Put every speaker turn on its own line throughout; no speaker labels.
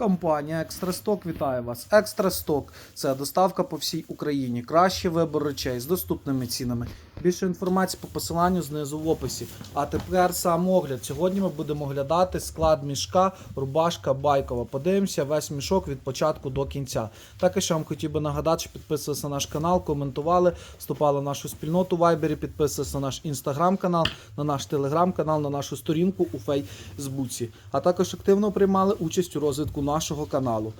Компанія Екстрасток вітає вас. Екстрасток це доставка по всій Україні. Кращий вибор речей з доступними цінами. Більше інформації по посиланню знизу в описі. А тепер сам огляд. Сьогодні ми будемо оглядати склад мішка, рубашка байкова. Подивимося весь мішок від початку до кінця. Також я вам хотів би нагадати, що підписувалися на наш канал, коментували, вступали в нашу спільноту в Вайбері, підписувалися на наш інстаграм-канал, на наш телеграм-канал, на нашу сторінку у Фейсбуці. А також активно приймали участь у розвитку нашого каналу.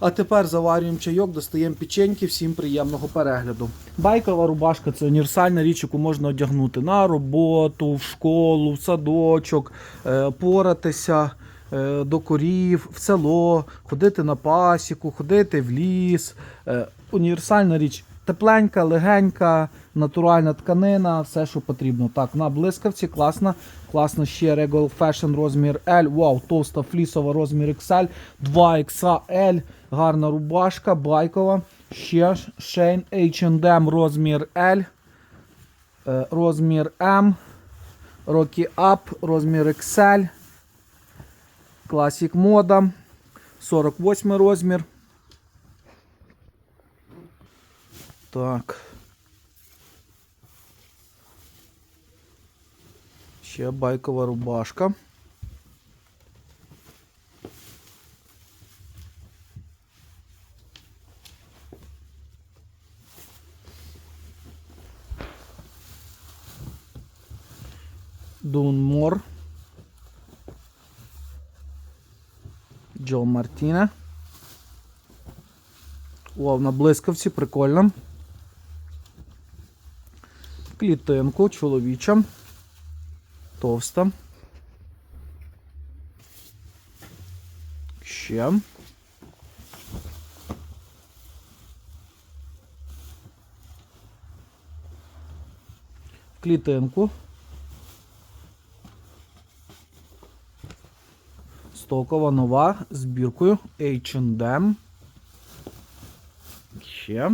А тепер заварюємо чайок, достаємо печеньки, всім приємного перегляду. Байкова рубашка це універсальна річ, яку можна одягнути на роботу, в школу, в садочок, е, поратися е, до корів, в село, ходити на пасіку, ходити в ліс. Е, Універсальна річ. Тепленька, легенька, натуральна тканина, все, що потрібно. Так, на блискавці класна. Класно ще Regal Fashion розмір L. Вау, товста флісова розмір XL, 2XL, гарна рубашка, байкова. Ще Shane H&M розмір L, е, розмір M, Rocky Up, розмір XL, Classic мода, 48 розмір. Так. Ще байкова рубашка. Дунмор. Джо Мартіне. О, на блискавці, прикольно. Клітинку чоловіча. Товста. Ще. Клітинку. Стокова нова з біркою H&M. Ще.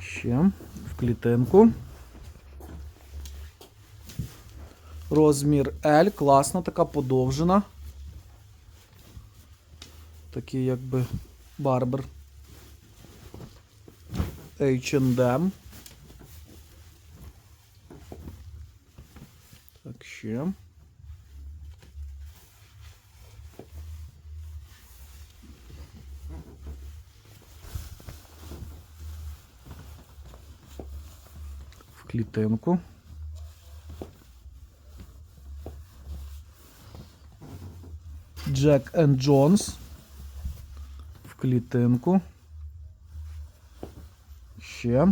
Ще в клітинку. Розмір L, класна, така подовжена. Такий якби барбер. H&M. Так, ще. В клітинку. Jack and Jones в клітинку. Ще.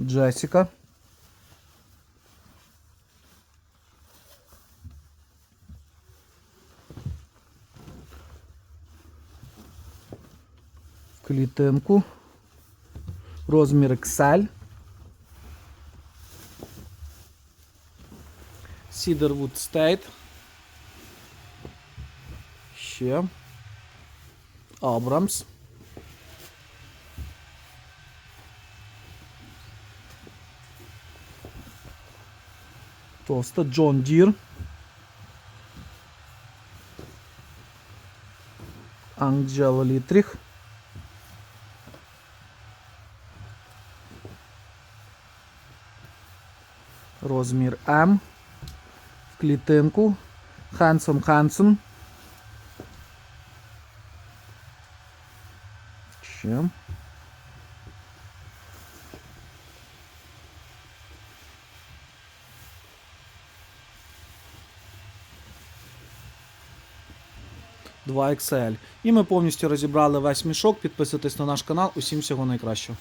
Джесіка. В клітинку. Розмір XL. Cedarwood State. Ще. Абрамс. Тоста Джон Дір. Анджела Літріх. Розмір М. Клітинку. Хансом Хансон. Ще. Два XL. І ми повністю розібрали весь мішок. Підписуйтесь на наш канал. Усім всього найкращого.